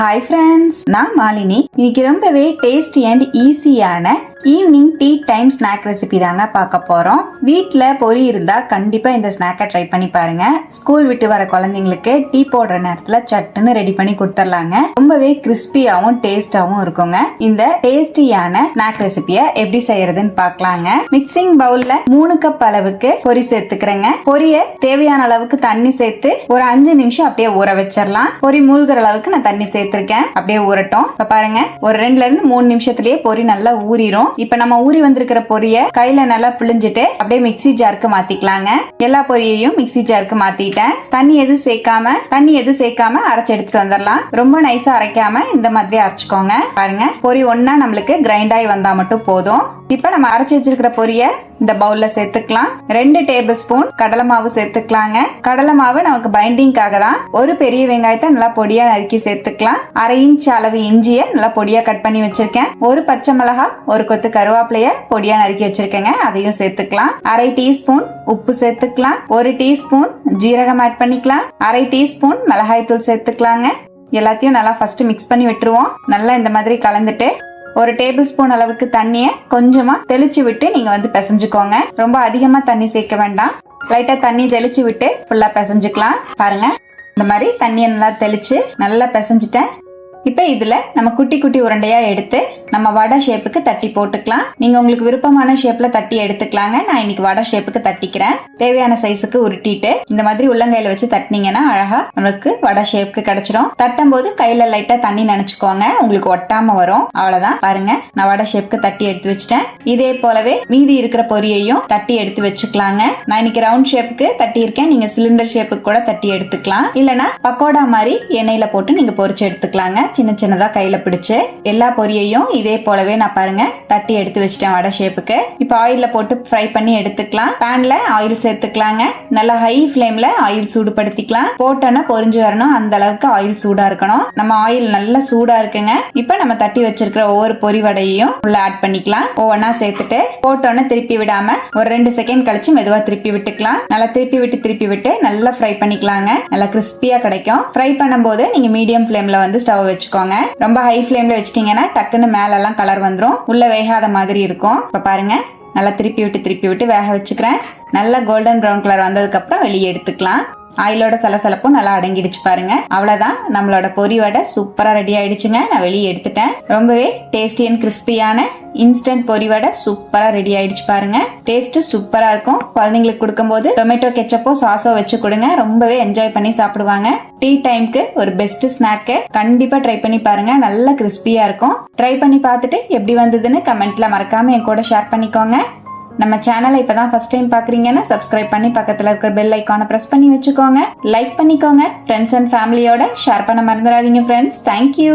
Hi friends நான் மாலினி. இன்னைக்கு ரொம்பவே டேஸ்டி அண்ட் ஈஸியான evening tea time snack recipe தாங்க பார்க்க போறோம். வீட்டில் பொரி இருந்தா கண்டிப்பா இந்த ஸ்நாக்கை ட்ரை பண்ணி பாருங்க. ஸ்கூல் விட்டு வர குழந்தைங்களுக்கு டீ போடுற நேரத்துல சட்டுன்னு ரெடி பண்ணி கொடுத்துர்லாங்க. ரொம்பவே கிறிஸ்பியாவும் டேஸ்டாவும் இருக்குங்க. இந்த டேஸ்டியான ஸ்நாக் ரெசிபியை எப்படி செய்யறதுன்னு பார்க்கலாங்க. மிக்சிங் பவுல்ல மூணு கப் அளவுக்கு பொரி சேர்த்துக்கிறேங்க. பொரிய தேவையான அளவுக்கு தண்ணி சேர்த்து ஒரு அஞ்சு நிமிஷம் அப்படியே ஊற வச்சிடலாம் பொரி மூழ்கிற அளவுக்கு நான் தண்ணி சேர்த்திருக்கேன். அப்படியே ஊறட்டும். இப்ப பாருங்க ஒரு ரெண்டுல இருந்து மூணு நிமிஷத்துலயே பொரி நல்லா ஊறிடும் இப்ப நம்ம ஊறி வந்திருக்கிற பொரிய கையில நல்லா பிழிஞ்சிட்டு அப்படியே மிக்ஸி ஜாருக்கு மாத்திக்கலாங்க. எல்லா பொரியையும் மிக்ஸி ஜாருக்கு மாத்திட்டேன். தண்ணி எதுவும் சேர்க்காம தண்ணி எதுவும் சேர்க்காம அரைச்சு எடுத்துட்டு வந்துடலாம். ரொம்ப நைஸா அரைக்காம இந்த மாதிரி அரைச்சுக்கோங்க. பாருங்க பொரி ஒன்னா நம்மளுக்கு கிரைண்ட் ஆகி வந்தா மட்டும் போதும். இப்போ நம்ம அரைச்சி வச்சிருக்கிற பொரிய இந்த பவுல்ல சேர்த்துக்கலாம். ரெண்டு டேபிள் ஸ்பூன் கடலை மாவு சேர்த்துக்கலாங்க. கடலை மாவு நமக்கு பைண்டிங்காக தான். ஒரு பெரிய வெங்காயத்தை நல்லா பொடியா நறுக்கி சேர்த்துக்கலாம். அரை இன்ச் அளவு இஞ்சிய நல்லா பொடியா கட் பண்ணி வச்சிருக்கேன். ஒரு பச்சை மிளகா ஒரு கொத்து கருவேப்பிலைய பொடியா நறுக்கி வச்சிருக்கேங்க. அதையும் சேர்த்துக்கலாம். அரை டீஸ்பூன் உப்பு சேர்த்துக்கலாம். ஒரு டீஸ்பூன் ஜீரகம் ஆட் பண்ணிக்கலாம். அரை டீஸ்பூன் மிளகாய் தூள் சேர்த்துக்கலாங்க. எல்லாத்தையும் நல்லா ஃபர்ஸ்ட் மிக்ஸ் பண்ணி விட்டுருவோம். நல்லா இந்த மாதிரி கலந்துட்டு ஒரு டேபிள் ஸ்பூன் அளவுக்கு தண்ணியை கொஞ்சமா தெளிச்சு விட்டு நீங்க வந்து பிசைஞ்சுக்கோங்க. ரொம்ப அதிகமா தண்ணி சேர்க்க வேண்டாம். லைட்டா தண்ணி தெளிச்சு விட்டு ஃபுல்லா பிசைஞ்சுக்கலாம். பாருங்க. இந்த மாதிரி தண்ணியை நல்லா தெளிச்சு நல்லா பிசைஞ்சிட்டேன். இப்போ இதுல நம்ம குட்டி குட்டி உருண்டையா எடுத்து நம்ம வடை ஷேப்புக்கு தட்டி போட்டுக்கலாம். நீங்க உங்களுக்கு விருப்பமான ஷேப்ல தட்டி எடுத்துக்கலாங்க. நான் இன்னைக்கு வடை ஷேப்புக்கு தட்டிக்கிறேன். தேவையான சைஸுக்கு உருட்டிட்டு இந்த மாதிரி உள்ளங்கையில வச்சு தட்டினீங்கன்னா அழகா நம்மளுக்கு வடை ஷேப்புக்கு கிடைச்சிடும் தட்டும் போது கையில லைட்டா தண்ணி நினைச்சுக்கோங்க. உங்களுக்கு ஒட்டாம வரும். அவ்வளவுதான். பாருங்க நான் வடை ஷேப்புக்கு தட்டி எடுத்து வச்சிட்டேன். இதே போலவே மீதி இருக்கிற பொரியையும் தட்டி எடுத்து வச்சுக்கலாங்க. நான் இன்னைக்கு ரவுண்ட் ஷேப்புக்கு தட்டி இருக்கேன் நீங்க சிலிண்டர் ஷேப்புக்கு கூட தட்டி எடுத்துக்கலாம். இல்லனா பக்கோடா மாதிரி எண்ணெயில போட்டு நீங்க பொரிச்சு எடுத்துக்கலாங்க. சின்ன சின்னதா கையில பிடிச்சு எல்லா பொரியையும் இதே போலவே நான் பாருங்க தட்டி எடுத்து வச்சிட்டேன் வடை ஷேப்புக்கு இப்போ ஆயில்ல போட்டு ஃப்ரை பண்ணி எடுத்துக்கலாம். பேன்ல ஆயில் சேர்த்துக்கலாங்க. நல்லா ஹை ஃப்ளேமில் ஆயில் சூடுபடுத்திக்கலாம். போட்டோன்னா பொரிஞ்சு வரணும். அந்த அளவுக்கு ஆயில் சூடா இருக்கணும். நம்ம ஆயில் நல்லா சூடா இருக்குங்க. இப்போ நம்ம தட்டி வச்சிருக்கிற ஒவ்வொரு பொரி வடையையும் உள்ள ஆட் பண்ணிக்கலாம். ஒவ்வொன்னா சேர்த்துட்டு போட்டோன்னு திருப்பி விடாம ஒரு ரெண்டு செகண்ட் கழிச்சு மெதுவா திருப்பி விட்டுக்கலாம். நல்லா திருப்பி விட்டு திருப்பி விட்டு நல்லா ஃப்ரை பண்ணிக்கலாங்க. நல்லா கிறிஸ்பியா கிடைக்கும். ஃப்ரை பண்ணும்போது நீங்க மீடியம் ஃப்ளேம்ல வந்து ஸ்டவ் வச்சுக்கோங்க. ரொம்ப ஹை ஃப்ளேம்ல வச்சிட்டீங்கன்னா டக்குன்னு மேலெல்லாம் கலர் வந்துரும். உள்ள வேகாத மாதிரி இருக்கும். இப்போ பாருங்க. நல்லா திருப்பி விட்டு திருப்பி விட்டு வேக வச்சுக்கிறேன். நல்லா கோல்டன் ப்ரௌன் கலர் வந்ததுக்கு அப்புறம் வெளியே எடுத்துக்கலாம். ஆயிலோட சலசலப்பும் நல்லா அடங்கிடுச்சு பாருங்க. அவ்வளவுதான். நம்மளோட பொரி வடை சூப்பரா ரெடி ஆயிடுச்சுங்க. நான் வெளியே எடுத்துட்டேன். ரொம்பவே டேஸ்டி அண்ட் கிறிஸ்பியான இன்ஸ்டன்ட் பொரி வடை சூப்பரா ரெடி ஆயிடுச்சு பாருங்க. டேஸ்ட் சூப்பரா இருக்கும். குழந்தைங்களுக்கு கொடுக்கும்போது டொமேட்டோ கெச்சப்போ சாஸோ வச்சு கொடுங்க. ரொம்பவே என்ஜாய் பண்ணி சாப்பிடுவாங்க. டீ டைம்க்கு ஒரு பெஸ்ட் ஸ்நாக்கு கண்டிப்பா ட்ரை பண்ணி பாருங்க. நல்ல கிறிஸ்பியா இருக்கும். ட்ரை பண்ணி பார்த்துட்டு எப்படி வந்ததுன்னு கமெண்ட்ல மறக்காம என் கூட ஷேர் பண்ணிக்கோங்க. நம்ம சேனலை இப்பதான் ஃபர்ஸ்ட் டைம் பாக்குறீங்கன்னா சப்ஸ்கிரைப் பண்ணி பக்கத்துல இருக்கிற பெல் ஐக்கானை பிரஸ் பண்ணி வச்சுக்கோங்க. லைக் பண்ணிக்கோங்க. ஃப்ரெண்ட்ஸ் அண்ட் ஃபேமிலியோட ஷேர் பண்ண மறந்துடாதீங்க ஃப்ரெண்ட்ஸ் தேங்க்யூ